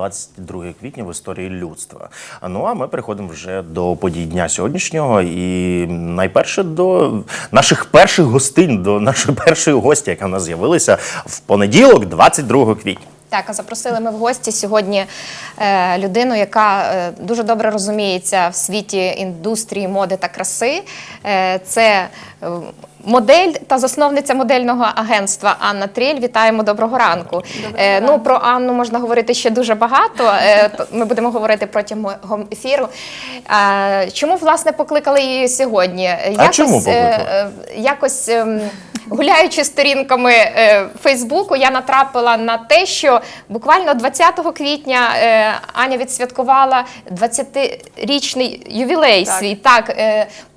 22 квітня в історії людства. Ну а ми переходимо вже до подій дня сьогоднішнього. І найперше до наших перших гостинь, до нашої першої гості, яка в нас з'явилася в понеділок, 22 квітня. Так, запросили ми в гості сьогодні е, людину, яка е, дуже добре розуміється в світі індустрії моди та краси. Е, це е, модель та засновниця модельного агентства Анна Тріль. Вітаємо доброго ранку. Е, ну про Анну можна говорити ще дуже багато. Е, ми будемо говорити протягом ефіру. Е, чому власне покликали її сьогодні? А чому покликали? е, якось ем, гуляючи сторінками Фейсбуку, я натрапила на те, що буквально 20 квітня Аня відсвяткувала 20-річний ювілей Так. свій. Так,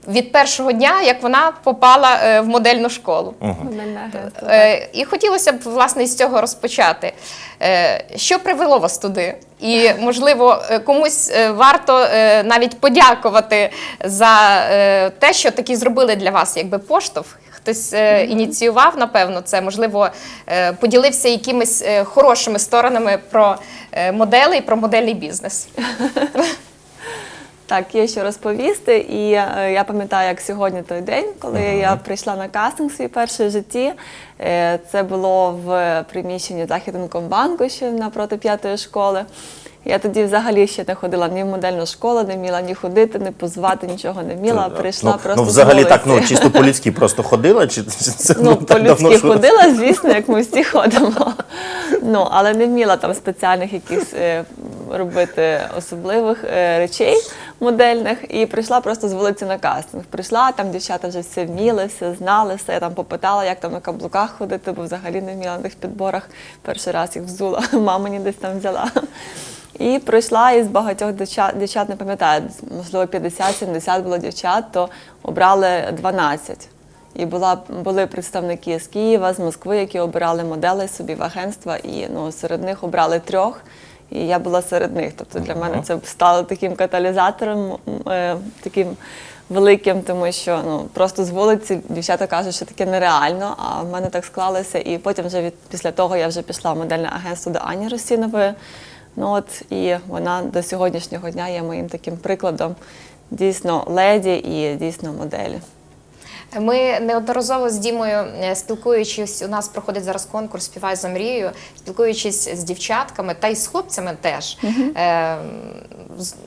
від першого дня, як вона попала е, в модельну школу. Е, і хотілося б власне з цього розпочати. Е, що привело вас туди? І можливо, комусь варто навіть подякувати за те, що такі зробили для вас, якби поштовх. Хтось ініціював, напевно, це можливо поділився якимись хорошими сторонами про е, моделей, про модельний бізнес. Так, є що розповісти. І е, я пам'ятаю, як сьогодні той день, коли я прийшла на кастинг свій перший в житті. Е, Це було в приміщенні Західинкомбанку ще напроти п'ятої школи. Я тоді взагалі ще не ходила ні в модельну школу, не вміла ні ходити, ні позувати, нічого не вміла. Прийшла ну, просто ну, з взагалі так, вулиці. ну чисто по-людськи просто ходила, чи це Ну, так давно, по-людськи що- ходила, звісно, як ми всі ходимо. Ну, але не вміла там спеціальних якихось е, робити особливих е, речей модельних. І прийшла просто з вулиці на кастинг. Прийшла, там дівчата вже все вміли, все знали, все. Я там попитала, як там на каблуках ходити, бо взагалі не вміла на тих підборах. Перший раз їх взула, мама мені десь там взяла. І прийшла із багатьох дівчат, дівчат не пам'ятаю, можливо, 50-70 було дівчат, то обрали 12. І була, були представники з Києва, з Москви, які обирали моделей собі в агентства, і ну, серед них обрали трьох. І я була серед них. Тобто для мене це стало таким каталізатором, е, таким великим, тому що ну, просто з вулиці дівчата кажуть, що таке нереально, а в мене так склалося. І потім вже від, після того я вже пішла в модельне агентство до Ані Росінової. Ну от і вона до сьогоднішнього дня є моїм таким прикладом дійсно леді і дійсно моделі. Ми неодноразово з Дімою е, спілкуючись, у нас проходить зараз конкурс Співай за мрією, спілкуючись з дівчатками та й з хлопцями теж. Е,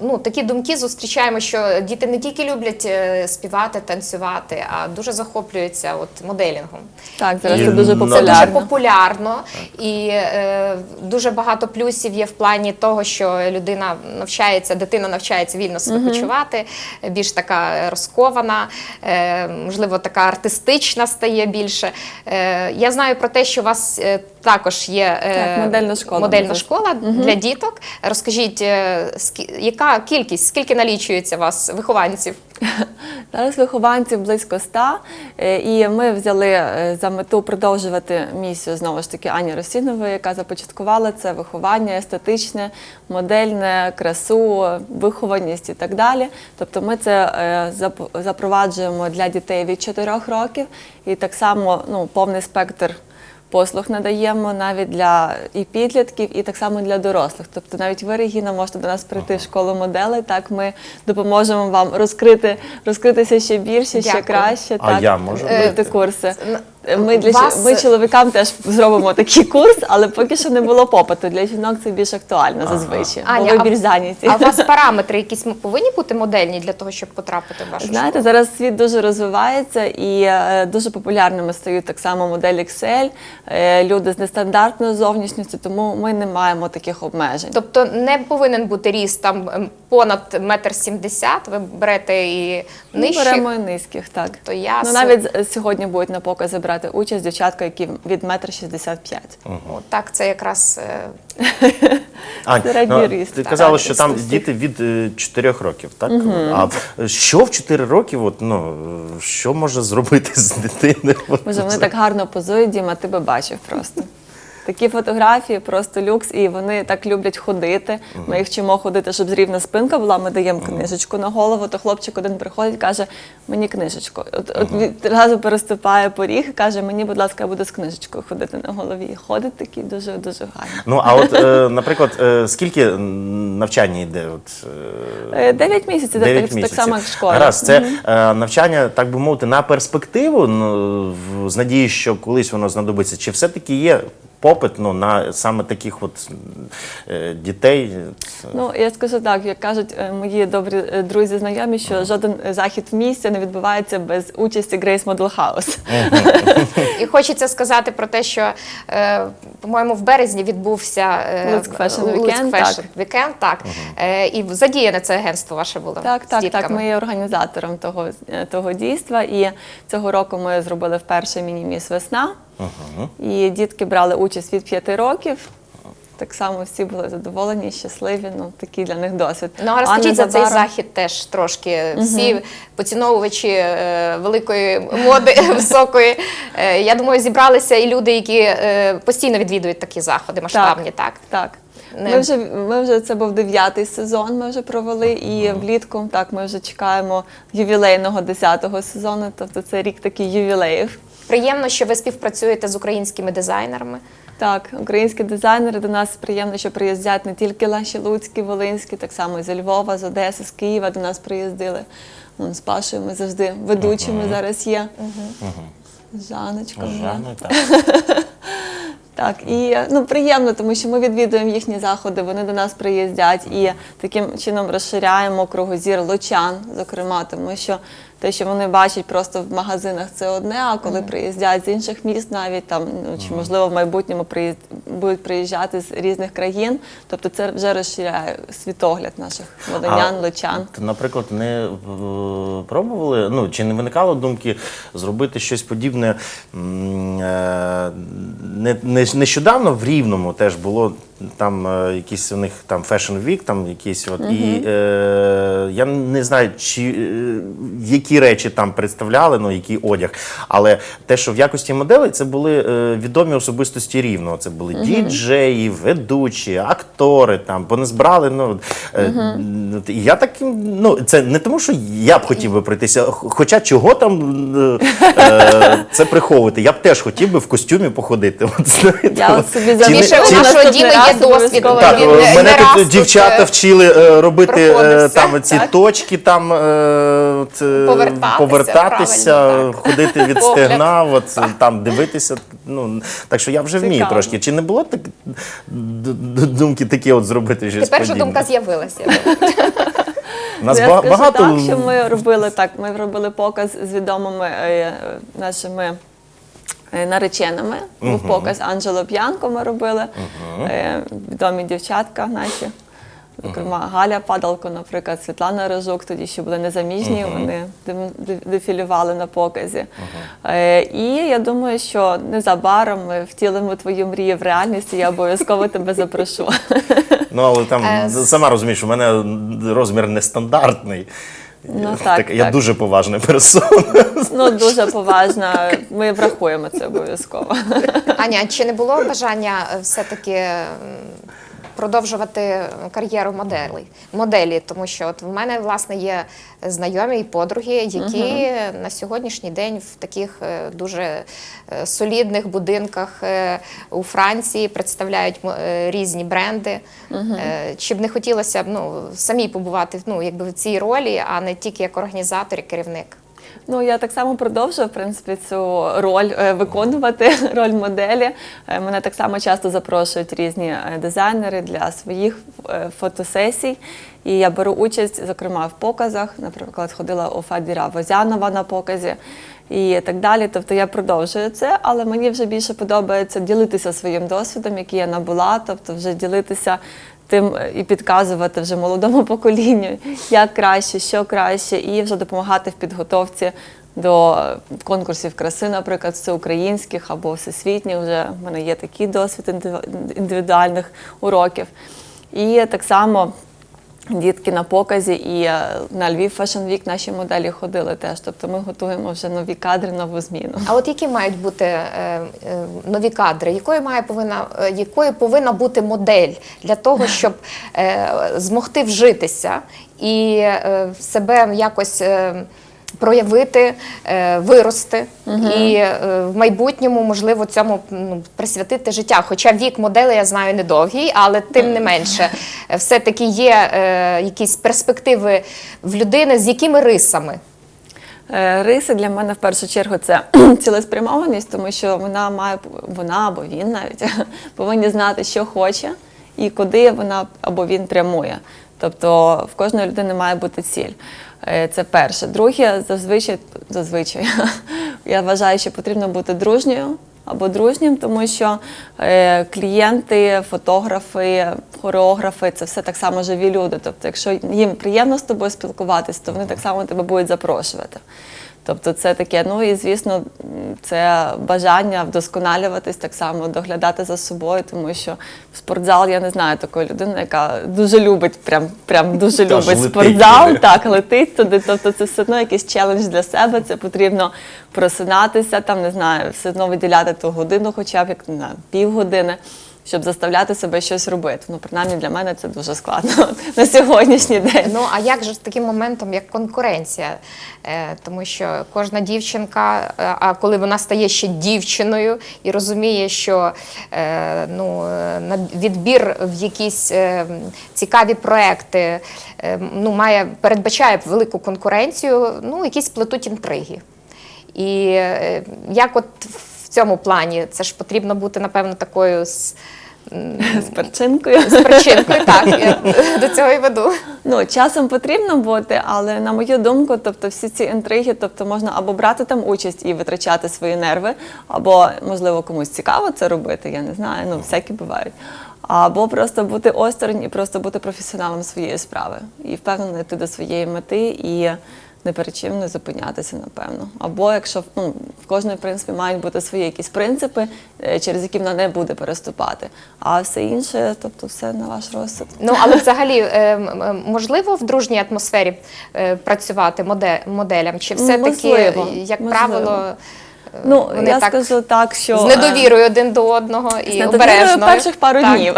ну, такі думки зустрічаємо, що діти не тільки люблять е, співати, танцювати, а дуже захоплюються от моделінгом. Так, зараз це дуже Це дуже популярно. популярно і е, дуже багато плюсів є в плані того, що людина навчається, дитина навчається вільно себе почувати, більш така розкована, е, можливо, така артистична стає більше. Е, я знаю про те, що у вас е, також є е, Так, модельна школа. модельна школа для діток. Розкажіть, е, яка кількість, скільки налічується вас вихованців? Зараз вихованців близько ста, е, і ми взяли за мету продовжувати місію знову ж таки Ані Росінової, яка започаткувала це виховання естетичне, модельне, красу, вихованість і так далі. Тобто ми це запроваджуємо для дітей від 4 років, і так само ну, повний спектр. Послуг надаємо навіть для і підлітків, і так само для дорослих. Тобто навіть ви, Регіна, можете до нас прийти в школу моделей. Так ми допоможемо вам розкрити, розкритися ще більше, ще краще. А так, я можу пройти прийти? курси. Ми для вас- ми чоловікам теж зробимо такий курс, але поки що не було попиту. Для жінок це більш актуально зазвичай. бо ви більш зайняті. А у вас параметри якісь повинні бути модельні для того, щоб потрапити в вашу Знаєте, школу? зараз світ дуже розвивається і е, дуже популярними стають так само модель Excel, е, люди з нестандартною зовнішністю, тому ми не маємо таких обмежень. Тобто не повинен бути ріст там ем, понад метр сімдесят. Ви берете і Ми беремо і низьких, так. То я ну, навіть сьогодні будуть на покази брати участь дівчатка, які від метр шістдесят п'ять. Так, це якраз е, Ань, Середній ну, ріст, Ти казала, що там діти від 4 років, так? А що в 4 роки, от, ну, що може зробити з дитиною? От Боже, вони так гарно позують, Діма, ти би бачив просто. Такі фотографії просто люкс, і вони так люблять ходити. Ми їх вчимо ходити, щоб зрівна спинка була. Ми даємо книжечку на голову. То хлопчик один приходить, каже: мені книжечку. От, відразу переступає поріг і каже: мені, будь ласка, я буду з книжечкою ходити на голові. І ходить такі дуже дуже гарно. Ну а от, е, наприклад, е, скільки навчання йде? От, е, Дев'ять місяців, так, так само, як школа. Гаразд, це е, навчання, так би мовити, на перспективу, ну, в- з надією, що колись воно знадобиться. Чи все-таки є попит ну, на саме таких от е, дітей? Ну, я скажу так, як кажуть е, мої добрі е, друзі, знайомі, що жоден е, захід в місті не відбувається без участі Грейс Модел Хаус. І хочеться сказати про те, що, е, по-моєму, в березні відбувся е, Луцьк Fashion Weekend, так. Weekend, так. Е, і задіяне це агентство ваше було Так, з так, дітками. так. Ми є організатором того, е, того дійства. І цього року ми зробили вперше міні-міс весна. І дітки брали участь від п'яти років. Так само всі були задоволені, щасливі. Ну такий для них досвід. Ну, а розкажіть за цей захід теж трошки. Всі поціновувачі е, великої моди високої. Е, я думаю, зібралися і люди, які е, постійно відвідують такі заходи масштабні, так? Так. Не- Ми вже ми вже це був дев'ятий сезон. Ми вже провели, і влітку так ми вже чекаємо ювілейного десятого сезону. Тобто це рік такий ювілеїв. Приємно, що ви співпрацюєте з українськими дизайнерами. Так, українські дизайнери до нас приємно, що приїздять не тільки наші луцькі, волинські, так само і з Львова, з Одеси, з Києва до нас приїздили. Вон, з Пашою ми завжди ведучими зараз є. З Жаночкою. є. Жанна, так. Так, і ну приємно, тому що ми відвідуємо їхні заходи, вони до нас приїздять і таким чином розширяємо кругозір лучан, зокрема, тому що те, що вони бачать просто в магазинах, це одне. А коли приїздять з інших міст, навіть там ну чи можливо в майбутньому приїзд будуть приїжджати з різних країн, тобто це вже розширяє світогляд наших волинян, лучан. От, наприклад, не пробували, ну чи не виникало думки зробити щось подібне е, не, не, нещодавно в Рівному теж було там е, якийсь у них там Fashion Week, там якийсь от і е, я не знаю, чи е, які речі там представляли, ну який одяг, але те, що в якості моделей це були е, відомі особистості рівного. Це були діджеї, ведучі, актори там, понезбрали. Ну е, і я таким, ну це не тому, що я б хотів би пройтися, хоча чого там е, е, це приховувати. Я б теж хотів би в костюмі походити. От, знаєте, Я от собі Чи не- замішу чи не- наступний раз є досвід. так, він е, не мене раз тут тут, дівчата е, вчили е, робити проходився. там ці Так. точки, там Повертатися, повертатися ходити від стегна, от, там дивитися. Ну так що я вже вмію трошки. Чи не було так думки такі, от зробити щось Тепер думка з'явилася. Нас Ну, я скажу так, що ми робили так. Ми робили показ з відомими нашими. Е, Нареченими був показ Анджело П'янко. Ми робили Е, відомі дівчатка наші. Зокрема, Галя Падалко, наприклад, Світлана Рожук, тоді ще були незаміжні, вони дем- де- дефілювали на показі. Е, і я думаю, що незабаром ми втілимо твою мрію в реальність, і я обов'язково тебе запрошу. Ну, але там Е, з- сама розумієш, у мене розмір нестандартний. Ну, так, я так. дуже поважна персона. Ну, дуже поважна. Ми врахуємо це обов'язково. Аня, чи не було бажання е, все-таки продовжувати кар'єру моделі, моделі? Тому що от в мене власне є знайомі і подруги, які на сьогоднішній день в таких е, дуже е, солідних будинках е, у Франції представляють е, різні бренди. Е, Чи б не хотілося б ну, самій побувати ну, якби в цій ролі, а не тільки як організатор і керівник? Ну, я так само продовжую, в принципі, цю роль е, виконувати, роль моделі. Е, Мене так само часто запрошують різні е, дизайнери для своїх фотосесій. І я беру участь, зокрема, в показах. Наприклад, ходила у Фадіра Возянова на показі і так далі. Тобто я продовжую це, але мені вже більше подобається ділитися своїм досвідом, який я набула, тобто вже ділитися тим е, і підказувати вже молодому поколінню, як краще, що краще, і вже допомагати в підготовці до конкурсів краси, наприклад, всеукраїнських або всесвітніх. Вже в мене є такий досвід індиві- індивідуальних уроків. І так само дітки на показі, і е, на Львів Fashion Week наші моделі ходили теж. Тобто ми готуємо вже нові кадри, нову зміну. А от які мають бути е, е, нові кадри? Якою має повинна е, якою повинна бути модель для того, щоб е, змогти вжитися і е, себе якось. Е, Проявити, е, вирости і е, в майбутньому можливо цьому ну, присвятити життя. Хоча вік модели я знаю недовгий, але тим не менше, все-таки є е, якісь перспективи в людини з якими рисами. Риси для мене в першу чергу це цілеспрямованість, тому що вона має вона або він навіть повинні знати, що хоче і куди вона або він прямує. Тобто в кожної людини має бути ціль. Е, Це перше. Друге, зазвичай, зазвичай я вважаю, що потрібно бути дружньою або дружнім, тому що е, клієнти, фотографи, хореографи це все так само живі люди. Тобто, якщо їм приємно з тобою спілкуватись, то вони так само тебе будуть запрошувати. Тобто це таке, ну і звісно, це бажання вдосконалюватись так само, доглядати за собою, тому що в спортзал я не знаю такої людини, яка дуже любить, прям, прям дуже любить летить спортзал, туди. так, летить туди. Тобто це все одно якийсь челендж для себе. Це потрібно просинатися, там не знаю, все одно виділяти ту годину, хоча б як не знаю, півгодини. Щоб заставляти себе щось робити. Ну, принаймні для мене це дуже складно на сьогоднішній день. Ну а як же з таким моментом, як конкуренція? Е, тому що кожна дівчинка, е, а коли вона стає ще дівчиною і розуміє, що е, ну, відбір в якісь цікаві проекти ну, має передбачає велику конкуренцію, ну якісь плетуть інтриги. І як от цьому плані це ж потрібно бути, напевно, такою з, З перчинкою. з причинкою, так я до цього і веду. Ну, часом потрібно бути, але на мою думку, тобто всі ці інтриги, тобто можна або брати там участь і витрачати свої нерви, або можливо комусь цікаво це робити, я не знаю, ну всякі бувають. Або просто бути осторонь і просто бути професіоналом своєї справи і впевнено йти до своєї мети і не перед чим не зупинятися, напевно. Або якщо ну, в кожної, в принципі, мають бути свої якісь принципи, е, через які вона не буде переступати. А все інше, тобто, все на ваш розсуд. Ну але взагалі е, м- м- можливо в дружній атмосфері е, працювати моде- моделям? Чи все таки, Можливо, як можливо. правило, е, Ну, вони я так скажу так, що з недовірою один до одного і з недовірою обережно перших пару Так. днів.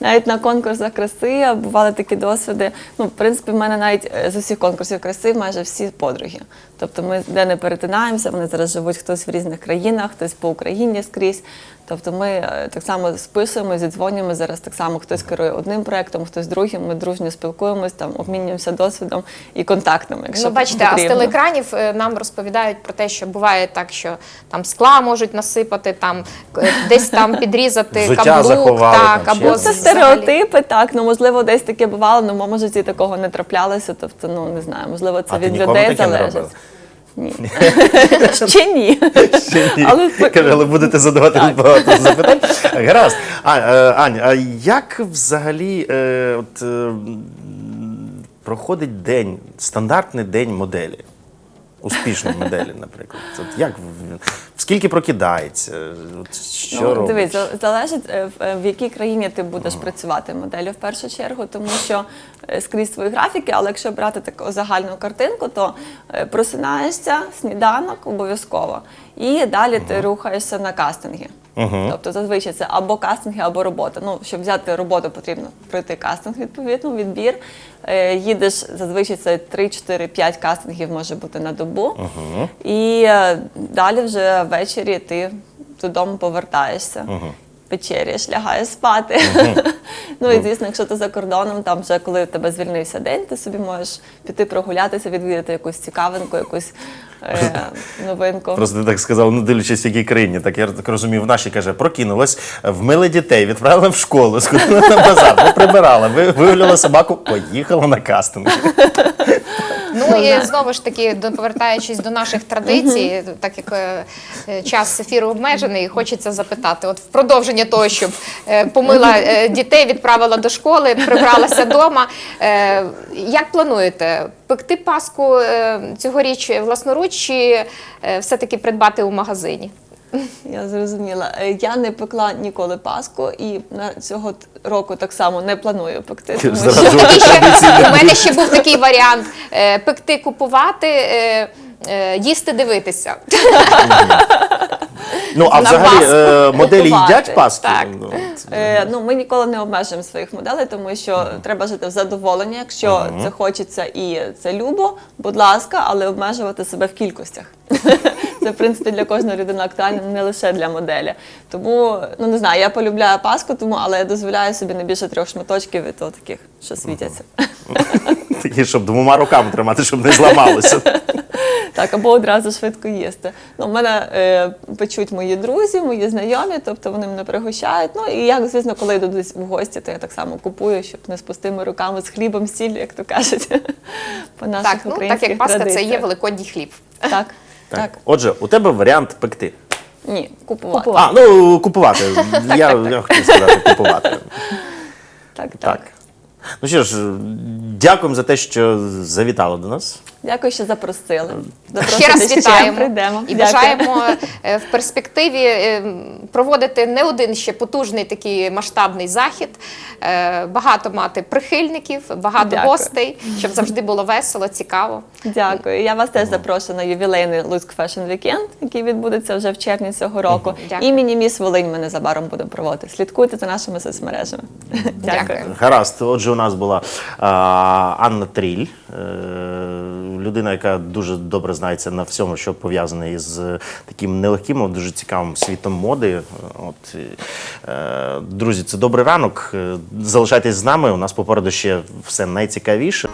Навіть на конкурсах краси бували такі досвіди. Ну, в принципі, в мене навіть е, з усіх конкурсів краси майже всі подруги. Тобто ми де не перетинаємося, вони зараз живуть хтось в різних країнах, хтось по Україні скрізь. Тобто ми е, так само списуємо, зідзвонюємо зараз так само. Хтось керує одним проектом, хтось другим. Ми дружньо спілкуємось, там обмінюємося досвідом і контактами. Якщо Ну, бачите, а з потрібно. телеекранів е, нам розповідають про те, що буває так, що там скла можуть насипати, там е, десь там підрізати каблук, так, там або. Це стереотипи, так. Ну можливо, десь таке бувало, але в моєму житті такого не траплялося. Тобто, ну не знаю, можливо, це А від людей не залежить. Ні. Ще ні. Ще ні. Але Каже, але будете задавати багато запитань. Гаразд. А, е, Ань, а як взагалі е, от, е, м, проходить день, стандартний день моделі? Успішної моделі, наприклад. От як в- скільки прокидається? От, що ну, робить? дивись, за- залежить е, в, е, якій країні ти будеш працювати моделлю в першу чергу, тому що е, скрізь свої графіки, але якщо брати таку загальну картинку, то просинаєшся, сніданок обов'язково, і далі ти рухаєшся на кастинги. Тобто зазвичай це або кастинги, або робота. Ну, щоб взяти роботу, потрібно пройти кастинг, відповідно, відбір. Е, їдеш зазвичай це 3-4-5 кастингів може бути на добу. І е, далі вже ввечері ти додому повертаєшся. Вечеряєш, лягаєш спати. ну і звісно, якщо ти за кордоном, там вже коли в тебе звільнився день, ти собі можеш піти прогулятися, відвідати якусь цікавинку, якусь е, новинку. Просто ти так сказав, ну дивлячись, в якій країні. Так я так розумію, в нашій каже, прокинулась, вмили дітей, відправили в школу, сходила на базар, прибирала, вигуляла собаку, поїхала на кастинг. Ну і знову ж таки, повертаючись до наших традицій, так як е, е, час ефіру обмежений, хочеться запитати: от в продовження того, щоб е, помила е, дітей, відправила до школи, прибралася вдома. е, Як плануєте пекти паску е, цьогоріч власноруч чи е, все-таки придбати у магазині? Я зрозуміла. Е, Я не пекла ніколи паску і на цього року так само не планую пекти. Тому що у мене ще був такий варіант: е, пекти, купувати, е, їсти, дивитися. Ну а взагалі е, моделі їдять паски? Так. Ну, це- Е, ну, ми ніколи не обмежуємо своїх моделей, тому що треба жити в задоволенні. Якщо це хочеться і це любо, будь ласка, але обмежувати себе в кількостях. Це, в принципі, для кожної людини актуально, не лише для моделі. Тому, ну не знаю, я полюбляю паску, тому але я дозволяю собі не більше трьох шматочків і то таких, що світяться. Такі, щоб двома руками тримати, щоб не зламалося. Так, або одразу швидко їсти. Ну, в мене е, печуть мої друзі, мої знайомі, тобто вони мене пригощають. Ну і я, звісно, коли йду десь в гості, то я так само купую, щоб не з пустими руками, з хлібом, сіль, як то кажуть, по наших Так, ну, так як паска, це є великодній хліб. Так, Так. так. Отже, у тебе варіант пекти. Ні, купувати. Купувати. А, ну купувати. Я, я хотів сказати купувати. Так, так, Так. Ну що ж, дякуємо за те, що завітали до нас. Дякую, що запросили. Ще Запрошуйте, раз вітаємо прийдемо. і Дякую. бажаємо е, в перспективі е, проводити не один ще потужний такий масштабний захід, е, багато мати прихильників, багато Дякую. гостей, щоб завжди було весело, цікаво. Дякую. Я вас теж запрошую на ювілейний Луцьк Fashion Weekend, який відбудеться вже в червні цього року. Дякую. Імені Міс Волинь ми незабаром будемо проводити. Слідкуйте за нашими соцмережами. Дякую. Гаразд, отже, у нас була а, Анна Тріль, е, людина, яка дуже добре знається на всьому, що пов'язане із таким нелегким, дуже цікавим світом моди. От, е, друзі, це добрий ранок. Е, Залишайтесь з нами. У нас попереду ще все найцікавіше.